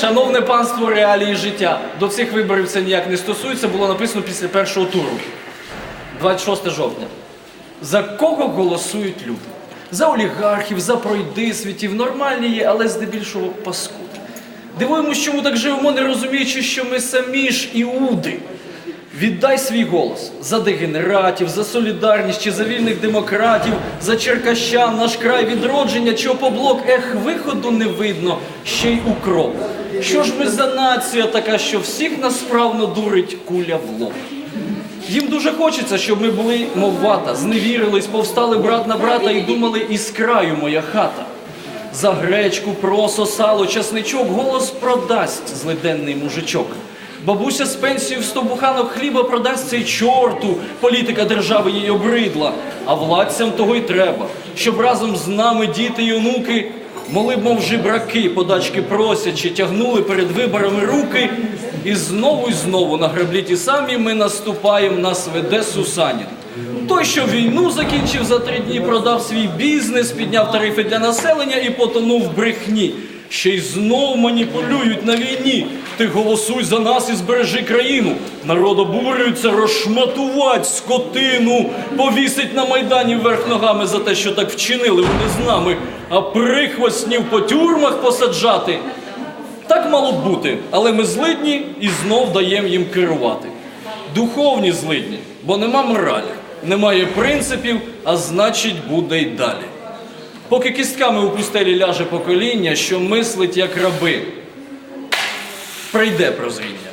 Шановне панство реалії життя, до цих виборів це ніяк не стосується, було написано після першого туру, 26 жовтня. За кого голосують люди? За олігархів, за пройдисвітів, нормальні є, але здебільшого паскуди. Дивуємось, чому так живемо, не розуміючи, що ми самі ж іуди. Віддай свій голос за дегенератів, за солідарність чи за вільних демократів, за черкащан, наш край відродження чи опоблок. Ех, виходу не видно, ще й укроп. Що ж ми за нація така, що всіх нас справно дурить куля в лоб? Їм дуже хочеться, щоб ми були, мов вата, зневірились, повстали брат на брата і думали, із краю моя хата. За гречку, просо, сало, часничок голос продасть злиденний мужичок. Бабуся з пенсією в сто буханок хліба продасть цей чорту, політика держави їй обридла, а владцям того й треба, щоб разом з нами діти й онуки Моли б, мов жебраки, подачки просячи, тягнули перед виборами руки, і знову й знову на граблі ті самі ми наступаємо, нас веде Сусанін. Той, що війну закінчив за три дні, продав свій бізнес, підняв тарифи для населення і потонув в брехні. Ще й знов маніпулюють на війні. Ти голосуй за нас і збережи країну. Народ обурюється розшматувати скотину, повісить на майдані вверх ногами за те, що так вчинили вони з нами, а прихвостнів по тюрмах посаджати. Так мало б бути, але ми злидні і знов даємо їм керувати. Духовні злидні, бо нема моралі, немає принципів, а значить буде й далі. Поки кістками у пустелі ляже покоління, що мислить як раби, прийде прозріння.